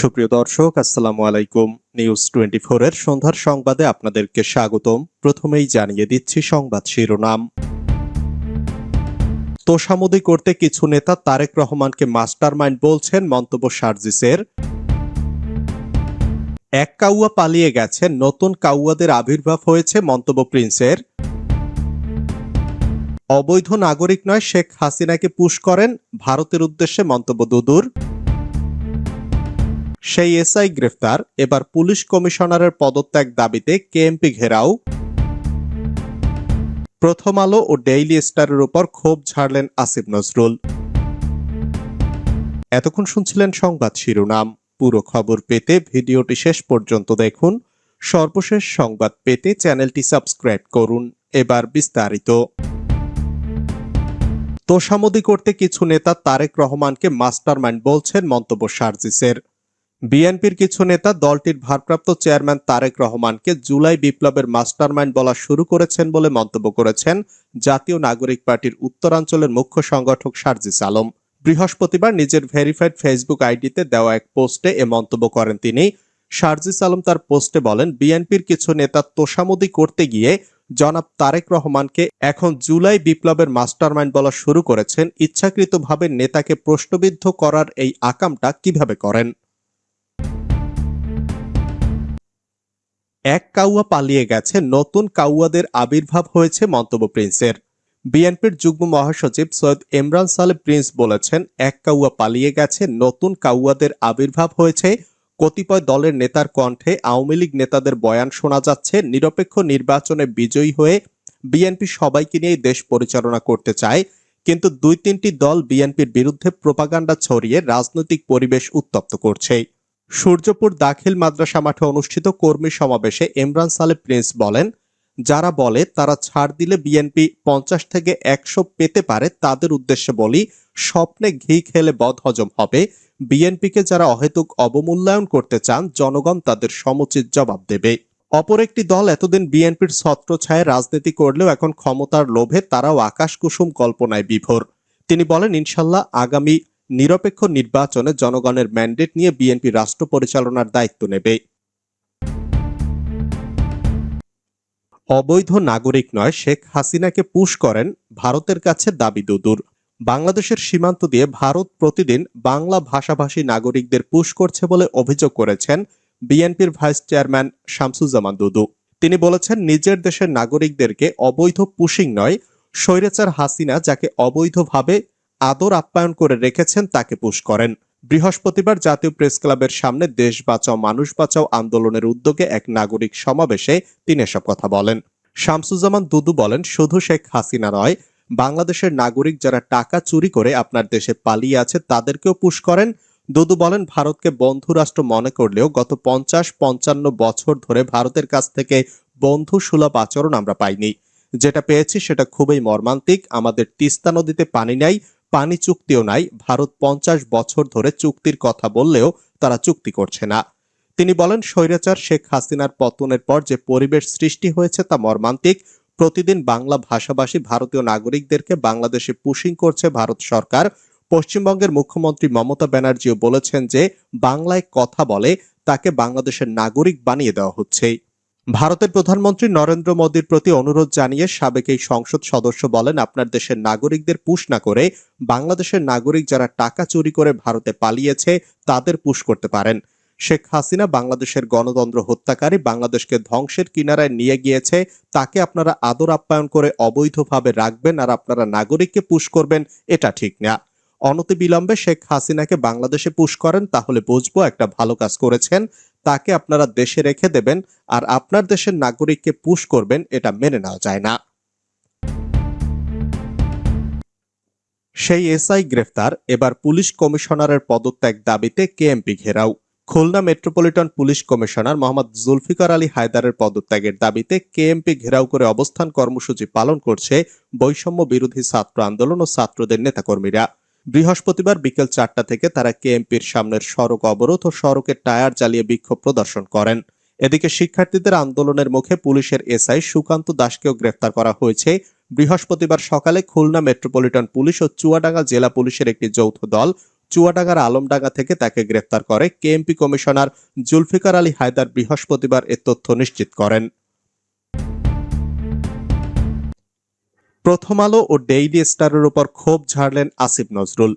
সুপ্রিয় দর্শক, আসসালামু আলাইকুম। নিউজ টোয়েন্টি এর সন্ধ্যার সংবাদে আপনাদেরকে স্বাগতম। প্রথমেই জানিয়ে দিচ্ছি সংবাদ শিরোনাম। তোষামোদি করতে কিছু নেতা তারেক রহমানকে মাস্টারমাইন্ড বলছেন মন্তব্য সার্জিসের। এক কাউয়া পালিয়ে গেছে, নতুন কাউয়াদের আবির্ভাব হয়েছে মন্তব্য প্রিন্সের। অবৈধ নাগরিক নয়, শেখ হাসিনাকে পুশ করেন, ভারতের উদ্দেশ্যে মন্তব্য দুদুর। সেই এসআই গ্রেফতার। এবার পুলিশ কমিশনারের পদত্যাগ দাবিতে কেএমপি ঘেরাও। প্রথম আলো ও ডেইলি স্টারের উপর ক্ষোভ ঝাড়লেন আসিফ নজরুল। এতক্ষণ শুনছিলেন সংবাদ শিরোনাম। পুরো খবর পেতে ভিডিওটি শেষ পর্যন্ত দেখুন। সর্বশেষ সংবাদ পেতে চ্যানেলটি সাবস্ক্রাইব করুন। এবার বিস্তারিত। তোষামোদি করতে কিছু নেতা তারেক রহমানকে মাস্টারমাইন্ড বলছেন মন্তব্য সার্জিসের। বিএনপির কিছু নেতা দলটির ভারপ্রাপ্ত চেয়ারম্যান তারেক রহমানকে জুলাই বিপ্লবের মাস্টারমাইন্ড বলা শুরু করেছেন বলে মন্তব্য করেছেন জাতীয় নাগরিক পার্টির উত্তরাঞ্চলের মুখ্য সংগঠক সার্জিস আলম। বৃহস্পতিবার নিজের ভেরিফাইড ফেসবুক আইডিতে দেওয়া এক পোস্টে এ মন্তব্য করেন তিনি। সার্জিস আলম তার পোস্টে বলেন, বিএনপির কিছু নেতা তোষামোদি করতে গিয়ে জনাব তারেক রহমানকে এখন জুলাই বিপ্লবের মাস্টারমাইন্ড বলা শুরু করেছেন। ইচ্ছাকৃতভাবে নেতাকে প্রশ্নবিদ্ধ করার এই আকামটা কীভাবে করেন? এক কাউয়া পালিয়ে গেছে, নতুন কাউয়াদের আবির্ভাব হয়েছে মন্তব্য প্রিন্সের। বিএনপির যুগ্ম মহাসচিব সৈয়দ ইমরান সালে প্রিন্স বলেছেন, এক কাউয়া পালিয়ে গেছে, নতুন কাউয়াদের আবির্ভাব হয়েছে, কতিপয় দলের নেতার কণ্ঠে আওয়ামী লীগ নেতাদের বয়ান শোনা যাচ্ছে, নিরপেক্ষ নির্বাচনে বিজয়ী হয়ে বিএনপি সবাইকে নিয়ে দেশ পরিচালনা করতে চায়, কিন্তু দুই তিনটি দল বিএনপির বিরুদ্ধে প্রপাগান্ডা ছড়িয়ে রাজনৈতিক পরিবেশ উত্তপ্ত করছে। সূর্যপুর দাখিল মাদ্রাসা মাঠে অনুষ্ঠিত কর্মী সমাবেশে ইমরান সালে প্রিন্স বলেন, যারা বলে তারা ছাড় দিলে বিএনপি পঞ্চাশ থেকে একশো পেতে পারে, তাদের উদ্দেশ্যে বলি, স্বপ্নে ঘি খেলে বদ হজম হবে। বিএনপিকে যারা অহেতুক অবমূল্যায়ন করতে চান, জনগণ তাদের সমুচিত জবাব দেবে। অপর একটি দল এতদিন বিএনপির ছত্র ছত্রছায়ায় রাজনীতি করলেও এখন ক্ষমতার লোভে তারাও আকাশ কুসুম কল্পনায় বিভোর। তিনি বলেন, ইনশাল্লাহ আগামী নিরপেক্ষ নির্বাচনে জনগণের ম্যান্ডেট নিয়ে বিএনপি রাষ্ট্র পরিচালনার দায়িত্ব নেবে। অবৈধ নাগরিক নয়, শেখ হাসিনাকে পুশ করেন ভারতের কাছে দাবি দুদুর। বাংলাদেশের সীমান্ত দিয়ে ভারত প্রতিদিন বাংলা ভাষাভাষী নাগরিকদের পুশ করছে বলে অভিযোগ করেছেন বিএনপির ভাইস চেয়ারম্যান শামসুজ্জামান দুদু। তিনি বলেছেন, নিজের দেশের নাগরিকদেরকে অবৈধ পুশিং নয়, স্বৈরাচার হাসিনা যাকে অবৈধভাবে আদর আপ্যায়ন করে রেখেছেন, তাকে পুশ করেন। বৃহস্পতিবার জাতীয় প্রেস ক্লাবের সামনে দেশ বাঁচাও, মানুষ বাঁচাও আন্দোলনের উদ্যোগে এক নাগরিক সমাবেশে তিনি এসব কথা বলেন। শামসুজ্জামান দুদু বলেন, শুধু শেখ হাসিনা নয়, বাংলাদেশের নাগরিক যারা টাকা চুরি করে আপনার দেশে পালিয়ে আছে, তাদেরকেও পুশ করেন। দুদু বলেন, ভারতকে বন্ধু রাষ্ট্র মনে করলেও গত পঞ্চাশ, পঞ্চান্ন বছর ধরে ভারতের কাছ থেকে বন্ধু সুলভ আচরণ আমরা পাইনি। যেটা পেয়েছি সেটা খুবই মর্মান্তিক, আমাদের তিস্তা নদীতে পানি নাই পানি চুক্তিও নাই, ভারত পঞ্চাশ বছর ধরে চুক্তির কথা বললেও তারা চুক্তি করছে না। তিনি বলেন, স্বৈরাচার শেখ হাসিনার পতনের পর যে পরিবেশ সৃষ্টি হয়েছে তা মর্মান্তিক। প্রতিদিন বাংলা ভাষাভাষী ভারতীয় নাগরিকদেরকে বাংলাদেশে পুশিং করছে ভারত সরকার। পশ্চিমবঙ্গের মুখ্যমন্ত্রী মমতা ব্যানার্জিও বলেছেন যে, বাংলায় কথা বলে তাকে বাংলাদেশের নাগরিক বানিয়ে দেওয়া হচ্ছে। ভারতের প্রধানমন্ত্রী নরেন্দ্র মোদীর প্রতি অনুরোধ জানিয়ে সাবেক এই সংসদ সদস্য বলেন, আপনার দেশের নাগরিকদের পুশ না করে, বাংলাদেশের নাগরিক যারা টাকা চুরি করে ভারতে পালিয়েছে, তাদের পুশ করতে পারেন। শেখ হাসিনা বাংলাদেশের গণতন্ত্র হত্যাকারী, বাংলাদেশকে ধ্বংসের কিনারায় নিয়ে গিয়েছে, তাকে আপনারা আদর আপ্যায়ন করে অবৈধভাবে রাখবেন আর আপনারা নাগরিককে পুশ করবেন, এটা ঠিক না। অনতি বিলম্বে শেখ হাসিনাকে বাংলাদেশে পুশ করেন, তাহলে বুঝব একটা ভালো কাজ করেছেন। তাকে আপনারা দেশে রেখে দেবেন আর আপনার দেশের নাগরিককে পুশ করবেন, এটা মেনে নেওয়া যায় না। সেই এসআই গ্রেফতার, এবার পুলিশ কমিশনারের পদত্যাগ দাবিতে কেএমপি ঘেরাও। Khulna metropolitan police commissioner Mohammad Zulfiqar Ali হায়দারের পদত্যাগের দাবিতে কেএমপি ঘেরাও করে অবস্থান কর্মসূচি পালন করছে বৈষম্য বিরোধী ছাত্র আন্দোলন ও ছাত্রদের নেতাকর্মীরা। বৃহস্পতিবার বিকেল চারটা থেকে তারা কেএমপির সামনের সড়ক অবরোধ ও সড়কের টায়ার জ্বালিয়ে বিক্ষোভ প্রদর্শন করেন। এদিকে শিক্ষার্থীদের আন্দোলনের মুখে পুলিশের এসআই সুকান্ত দাসকেও গ্রেফতার করা হয়েছে। বৃহস্পতিবার সকালে খুলনা মেট্রোপলিটন পুলিশ ও চুয়াডাঙ্গা জেলা পুলিশের একটি যৌথ দল চুয়াডাঙ্গার আলমডাঙ্গা থেকে তাকে গ্রেফতার করে। কেএমপি কমিশনার জুলফিকার আলী হায়দার বৃহস্পতিবার এ তথ্য নিশ্চিত করেন। প্রথম আলো ও ডেইলি স্টারের উপর ক্ষোভ ঝাড়লেন আসিফ নজরুল।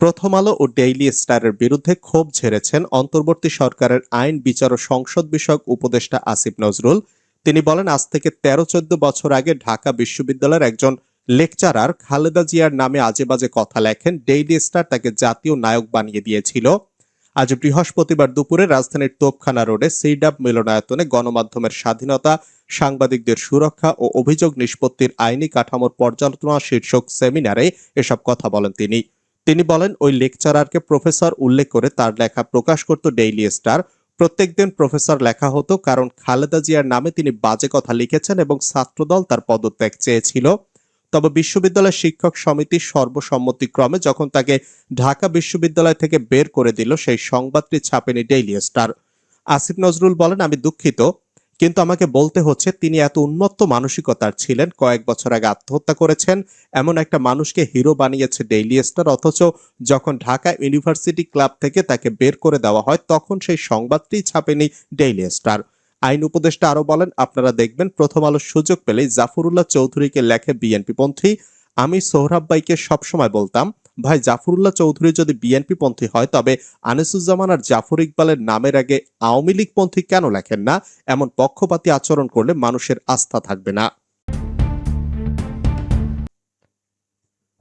প্রথম আলো ও ডেইলি স্টারের বিরুদ্ধে ক্ষোভ ঝেড়েছেন অন্তর্বর্তী সরকারের আইন, বিচার ও সংসদ বিষয়ক উপদেষ্টা আসিফ নজরুল। তিনি বলেন, আজ থেকে তেরো চোদ্দ বছর আগে ঢাকা বিশ্ববিদ্যালয়ের একজন লেকচারার খালেদা জিয়ার নামে আজে বাজে কথা লেখেন। ডেইলি স্টার তাকে জাতীয় নায়ক বানিয়ে দিয়েছিল। আজ বৃহস্পতিবার দুপুরে রাজধানীর তোপখানা রোডে সিডাব মিলনায়তনে গণমাধ্যমের স্বাধীনতা, সাংবাদিকদের সুরক্ষা ও অভিযোগ নিষ্পত্তির আইনি কাঠামোর পর্যালোচনা শীর্ষক সেমিনারে এসব কথা বলেন তিনি। তিনি বলেন, ওই লেকচারারকে প্রফেসর উল্লেখ করে তার লেখা প্রকাশ করত ডেইলি স্টার। প্রত্যেকদিন প্রফেসর লেখা হতো, কারণ খালেদা জিয়ার নামে তিনি বাজে কথা লিখেছেন এবং ছাত্রদল তার পদত্যাগ চেয়েছিল। তবে বিশ্ববিদ্যালয় শিক্ষক সমিতি সর্বসম্মতিক্রমে যখন তাকে ঢাকা বিশ্ববিদ্যালয় থেকে বের করে দিল, সেই সংবাদটি ছাপেনি ডেইলি স্টার আসিফ নজরুল বলেন, আমি দুঃখিত, কিন্তু আমাকে বলতে হচ্ছে, তিনি এত উন্মত্ত মানসিকতার ছিলেন, কয়েক বছর আগে আত্মহত্যা করেছেন, এমন একটা মানুষকে হিরো বানিয়েছে ডেইলি স্টার অথচ যখন ঢাকা ইউনিভার্সিটি ক্লাব থেকে তাকে বের করে দেওয়া হয়, তখন সেই সংবাদটি ছাপেনি ডেইলি স্টার আইন উপদেষ্টা আরও বলেন, আপনারা দেখবেন প্রথম আলো সুযোগ পেলেই জাফরুল্লাহ চৌধুরীকে লেখে বিএনপি পন্থী। আমি সোহরাব ভাইকে সবসময় বলতাম, ভাই, জাফরুল্লাহ চৌধুরী যদি বিএনপি পন্থী হয়, তবে আনিসুজ্জামান আর জাফর ইকবালের নামের আগে আওয়ামী লীগ পন্থী কেন লেখেন না? এমন পক্ষপাতী আচরণ করলে মানুষের আস্থা থাকবে না।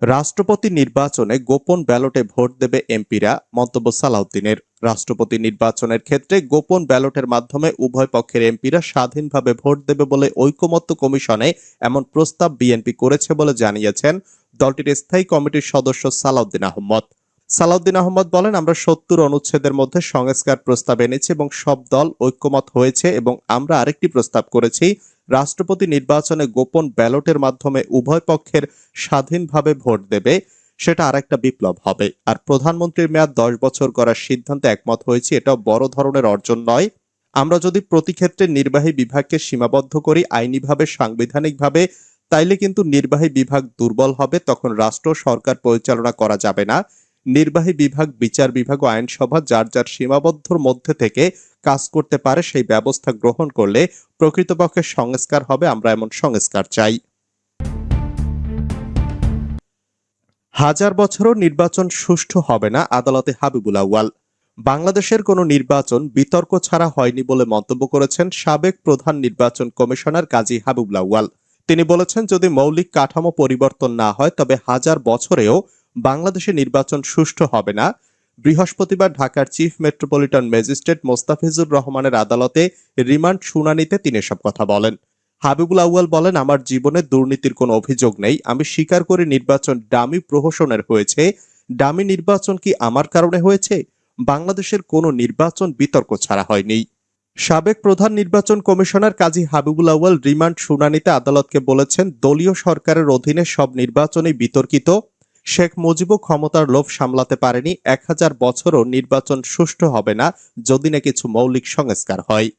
রাষ্ট্রপতি নির্বাচনে গোপন ব্যালটে ভোট দেবে এমপিরা, মন্তব্য সালাউদ্দিনের। রাষ্ট্রপতি নির্বাচনের ক্ষেত্রে গোপন ব্যালটের মাধ্যমে উভয় পক্ষের এমপিরা স্বাধীনভাবে ভোট দেবে বলে ঐকমত্য কমিশনে এমন প্রস্তাব বিএনপি করেছে বলে জানিয়েছেন দলটির স্থায়ী কমিটির সদস্য সালাউদ্দিন আহমদ। সালাউদ্দিন আহমদ বলেন, আমরা সত্তর অনুচ্ছেদের মধ্যে সংস্কার প্রস্তাব এনেছি এবং সব দল ঐক্যমত হয়েছে এবং আমরা আরেকটি প্রস্তাব করেছি রাষ্ট্রপতি নির্বাচনে গোপন ব্যালটের মাধ্যমে উভয় পক্ষের স্বাধীনভাবে ভোট দেবে, সেটা আরেকটা বিপ্লব হবে। আর প্রধানমন্ত্রীর মেয়াদ দশ বছর করার সিদ্ধান্তে একমত হয়েছে এটা বড় ধরনের অর্জন নয়। আমরা যদি প্রতি ক্ষেত্রে নির্বাহী বিভাগকে সীমাবদ্ধ করি, আইনিভাবে, সাংবিধানিকভাবে, তাইলে কিন্তু নির্বাহী বিভাগ দুর্বল হবে, তখন রাষ্ট্র সরকার পরিচালনা করা যাবে না। নির্বাহী বিভাগ, বিচার বিভাগ ও আইনসভা যার যার সীমাবদ্ধর মধ্যে থেকে কাজ করতে পারে, সেই ব্যবস্থা গ্রহণ করলে প্রকৃতপক্ষে সংস্কার হবে, আমরা এমন সংস্কার চাই। হাজার বছরও নির্বাচন সুষ্ঠু হবে না, আদালতে হাবিবুল আউয়াল। বাংলাদেশের কোনো নির্বাচন বিতর্ক ছাড়া হয়নি বলে মন্তব্য করেছেন সাবেক প্রধান নির্বাচন কমিশনার কাজী হাবিবুল আউয়াল। তিনি বলেছেন, যদি মৌলিক কাঠামো পরিবর্তন না হয়, তবে হাজার বছরেও বাংলাদেশে নির্বাচন সুষ্ঠু হবে না। বৃহস্পতিবার ঢাকার চিফ মেট্রোপলিটন ম্যাজিস্ট্রেট মোস্তাফিজুর রহমানের আদালতে রিমান্ড শুনানিতে তিনি এসব কথা বলেন। হাবিবুল আউয়াল বলেন, আমার জীবনে দুর্নীতির কোনো অভিযোগ নেই। আমি স্বীকার করে নির্বাচন ডামি প্রহসনের হয়েছে। ডামি নির্বাচন কি আমার কারণে হয়েছে? বাংলাদেশের কোনো নির্বাচন বিতর্ক ছাড়া হয়নি। সাবেক প্রধান নির্বাচন কমিশনার কাজী হাবিবুল আউয়াল রিমান্ড শুনানিতে আদালতকে বলেছেন, দলীয় সরকারের অধীনে সব নির্বাচনই বিতর্কিত। শেখ মুজিবও ক্ষমতার লোভ সামলাতে পারেনি, এক হাজার বছরও নির্বাচন সুষ্ঠু হবে না যদি না কিছু মৌলিক সংস্কার হয়।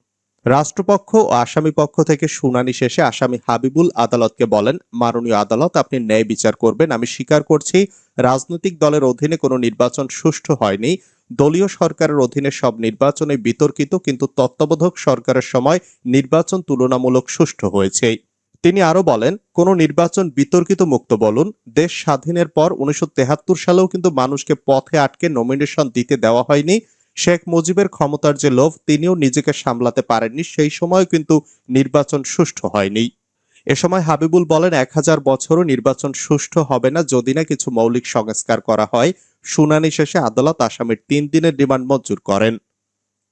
রাষ্ট্রপক্ষ ও আসামি পক্ষ থেকে শুনানি শেষে আসামি হাবিবুল আদালতকে বলেন, মাননীয় আদালত, আপনি ন্যায় বিচার করবেন। আমি স্বীকার করছি, রাজনৈতিক দলের অধীনে কোনো নির্বাচন সুষ্ঠু হয়নি। দলীয় সরকারের অধীনে সব নির্বাচনে বিতর্কিত, কিন্তু তত্ত্বাবধায়ক সরকারের সময় নির্বাচন তুলনামূলক সুষ্ঠু হয়েছে। তিনি আরও বলেন, কোন নির্বাচন বিতর্কিত মুক্ত বলুন, দেশ স্বাধীনের পর উনিশশো সালেও কিন্তু মানুষকে পথে আটকে নমিনেশন দিতে দেওয়া হয়নি। শেখ মুজিবের ক্ষমতার যে লোভ, তিনিও নিজেকে সামলাতে পারেননি, সেই সময় কিন্তু নির্বাচন সুষ্ঠু হয়নি। এ সময় হাবিবুল বলেন, এক হাজার বছরও নির্বাচন সুষ্ঠু হবে না যদি না কিছু মৌলিক সংস্কার করা হয়। শুনানি শেষে আদালত আসামির তিন দিনের রিমান্ড মঞ্জুর করেন।